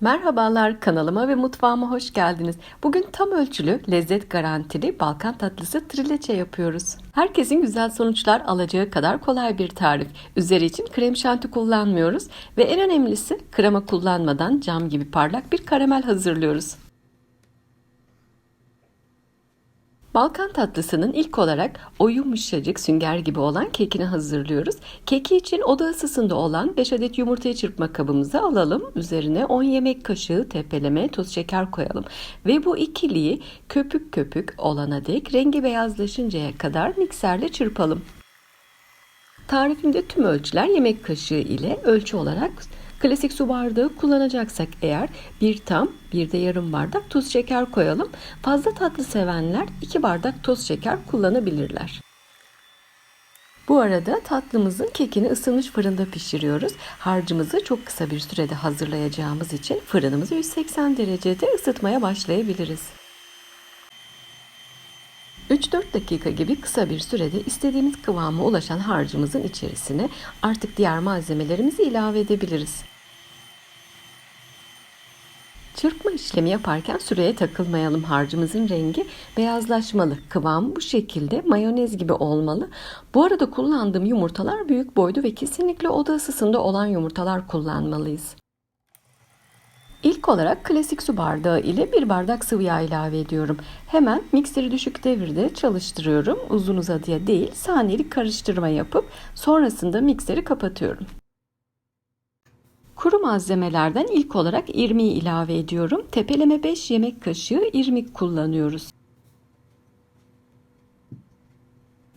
Merhabalar kanalıma ve mutfağıma hoş geldiniz. Bugün tam ölçülü, lezzet garantili Balkan tatlısı trileçe yapıyoruz. Herkesin güzel sonuçlar alacağı kadar kolay bir tarif. Üzeri için krem şanti kullanmıyoruz ve en önemlisi krema kullanmadan cam gibi parlak bir karamel hazırlıyoruz. Balkan tatlısının ilk olarak o yumuşacık sünger gibi olan kekini hazırlıyoruz. Keki için oda ısısında olan 5 adet yumurtayı çırpma kabımıza alalım. Üzerine 10 yemek kaşığı tepeleme toz şeker koyalım. Ve bu ikiliyi köpük köpük olana dek rengi beyazlaşıncaya kadar mikserle çırpalım. Tarifimde tüm ölçüler yemek kaşığı ile ölçü olarak Klasik su bardağı kullanacaksak eğer bir tam bir de yarım bardak tuz şeker koyalım. Fazla tatlı sevenler 2 bardak toz şeker kullanabilirler. Bu arada tatlımızın kekini ısınmış fırında pişiriyoruz. Harcımızı çok kısa bir sürede hazırlayacağımız için fırınımızı 180 derecede ısıtmaya başlayabiliriz. 3-4 dakika gibi kısa bir sürede istediğimiz kıvama ulaşan harcımızın içerisine artık diğer malzemelerimizi ilave edebiliriz. Çırpma işlemi yaparken süreye takılmayalım. Harcımızın rengi beyazlaşmalı. Kıvamı bu şekilde mayonez gibi olmalı. Bu arada kullandığım yumurtalar büyük boydu ve kesinlikle oda ısısında olan yumurtalar kullanmalıyız. İlk olarak klasik su bardağı ile bir bardak sıvı yağ ilave ediyorum. Hemen mikseri düşük devirde çalıştırıyorum. Uzun uzadıya değil saniyelik karıştırma yapıp sonrasında mikseri kapatıyorum. Kuru malzemelerden ilk olarak irmiği ilave ediyorum. Tepeleme 5 yemek kaşığı irmik kullanıyoruz.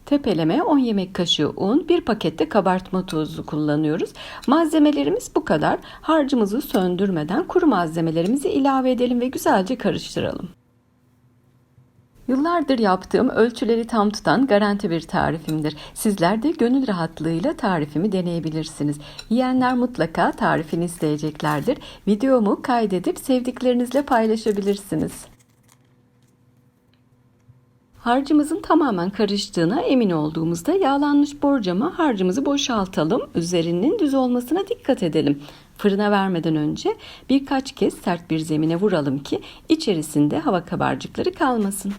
Tepeleme 10 yemek kaşığı un, bir pakette kabartma tozu kullanıyoruz. Malzemelerimiz bu kadar. Harcımızı söndürmeden kuru malzemelerimizi ilave edelim ve güzelce karıştıralım. Yıllardır yaptığım ölçüleri tam tutan garanti bir tarifimdir. Sizler de gönül rahatlığıyla tarifimi deneyebilirsiniz. Yiyenler mutlaka tarifini isteyeceklerdir. Videomu kaydedip sevdiklerinizle paylaşabilirsiniz. Harcımızın tamamen karıştığına emin olduğumuzda yağlanmış borcama harcımızı boşaltalım. Üzerinin düz olmasına dikkat edelim. Fırına vermeden önce birkaç kez sert bir zemine vuralım ki içerisinde hava kabarcıkları kalmasın.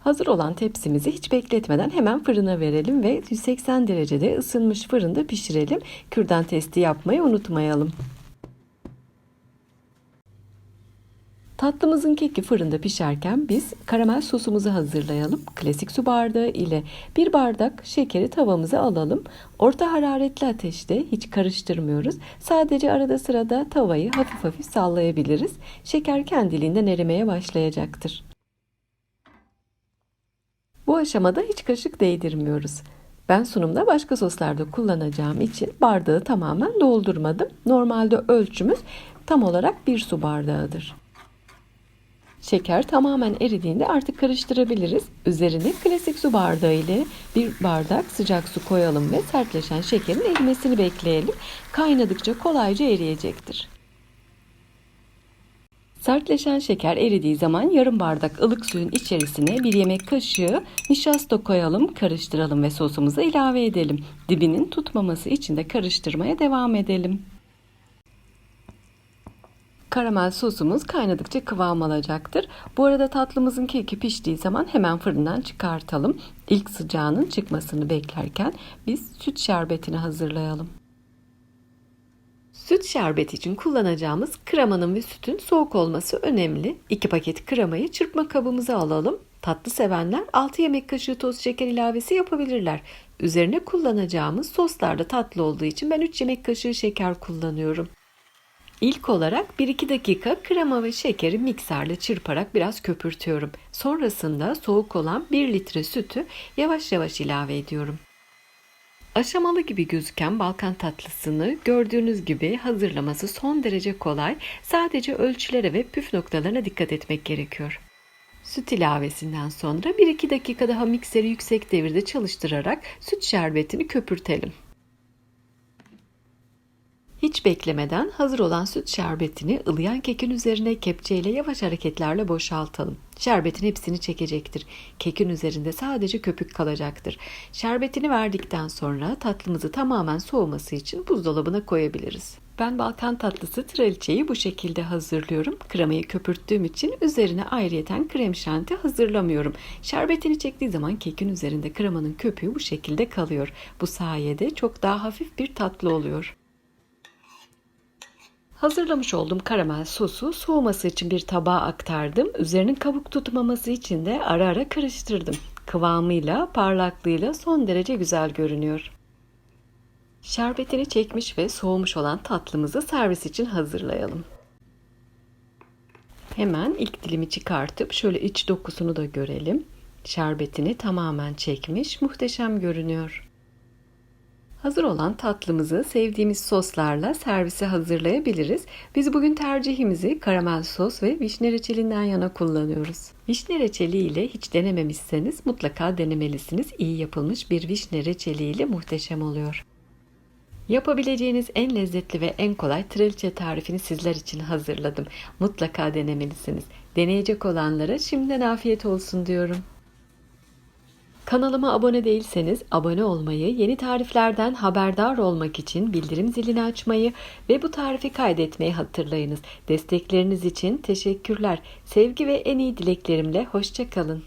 Hazır olan tepsimizi hiç bekletmeden hemen fırına verelim ve 180 derecede ısınmış fırında pişirelim. Kürdan testi yapmayı unutmayalım. Tatlımızın keki fırında pişerken biz karamel sosumuzu hazırlayalım. Klasik su bardağı ile bir bardak şekeri tavamıza alalım. Orta hararetli ateşte hiç karıştırmıyoruz. Sadece arada sırada tavayı hafif hafif sallayabiliriz. Şeker kendiliğinden erimeye başlayacaktır. Bu aşamada hiç kaşık değdirmiyoruz. Ben sunumda başka soslarda kullanacağım için bardağı tamamen doldurmadım. Normalde ölçümüz tam olarak bir su bardağıdır. Şeker tamamen eridiğinde artık karıştırabiliriz. Üzerine klasik su bardağı ile bir bardak sıcak su koyalım ve sertleşen şekerin erimesini bekleyelim. Kaynadıkça kolayca eriyecektir. Sertleşen şeker eridiği zaman yarım bardak ılık suyun içerisine bir yemek kaşığı nişasta koyalım, karıştıralım ve sosumuza ilave edelim. Dibinin tutmaması için de karıştırmaya devam edelim. Karamel sosumuz kaynadıkça kıvam alacaktır. Bu arada tatlımızın keki piştiği zaman hemen fırından çıkartalım. İlk sıcağının çıkmasını beklerken biz süt şerbetini hazırlayalım. Süt şerbeti için kullanacağımız kremanın ve sütün soğuk olması önemli. 2 paket kremayı çırpma kabımıza alalım. Tatlı sevenler 6 yemek kaşığı toz şeker ilavesi yapabilirler. Üzerine kullanacağımız soslar da tatlı olduğu için ben 3 yemek kaşığı şeker kullanıyorum. İlk olarak 1-2 dakika krema ve şekeri mikserle çırparak biraz köpürtüyorum. Sonrasında soğuk olan 1 litre sütü yavaş yavaş ilave ediyorum. Aşamalı gibi gözüken Balkan tatlısını gördüğünüz gibi hazırlaması son derece kolay. Sadece ölçülere ve püf noktalarına dikkat etmek gerekiyor. Süt ilavesinden sonra 1-2 dakika daha mikseri yüksek devirde çalıştırarak süt şerbetini köpürtelim. Hiç beklemeden hazır olan süt şerbetini ılıyan kekin üzerine kepçeyle yavaş hareketlerle boşaltalım. Şerbetin hepsini çekecektir. Kekin üzerinde sadece köpük kalacaktır. Şerbetini verdikten sonra tatlımızı tamamen soğuması için buzdolabına koyabiliriz. Ben Balkan tatlısı traliçeyi bu şekilde hazırlıyorum. Kremayı köpürttüğüm için üzerine ayrıyeten krem şanti hazırlamıyorum. Şerbetini çektiği zaman kekin üzerinde kremanın köpüğü bu şekilde kalıyor. Bu sayede çok daha hafif bir tatlı oluyor. Hazırlamış olduğum karamel sosu soğuması için bir tabağa aktardım. Üzerinin kabuk tutmaması için de ara ara karıştırdım. Kıvamıyla, parlaklığıyla son derece güzel görünüyor. Şerbetini çekmiş ve soğumuş olan tatlımızı servis için hazırlayalım. Hemen ilk dilimi çıkartıp şöyle iç dokusunu da görelim. Şerbetini tamamen çekmiş, muhteşem görünüyor. Hazır olan tatlımızı sevdiğimiz soslarla servise hazırlayabiliriz. Biz bugün tercihimizi karamel sos ve vişne reçelinden yana kullanıyoruz. Vişne reçeli ile hiç denememişseniz mutlaka denemelisiniz. İyi yapılmış bir vişne reçeli ile muhteşem oluyor. Yapabileceğiniz en lezzetli ve en kolay traliçe tarifini sizler için hazırladım. Mutlaka denemelisiniz. Deneyecek olanlara şimdiden afiyet olsun diyorum. Kanalıma abone değilseniz abone olmayı, yeni tariflerden haberdar olmak için bildirim zilini açmayı ve bu tarifi kaydetmeyi hatırlayınız. Destekleriniz için teşekkürler. Sevgi ve en iyi dileklerimle hoşçakalın.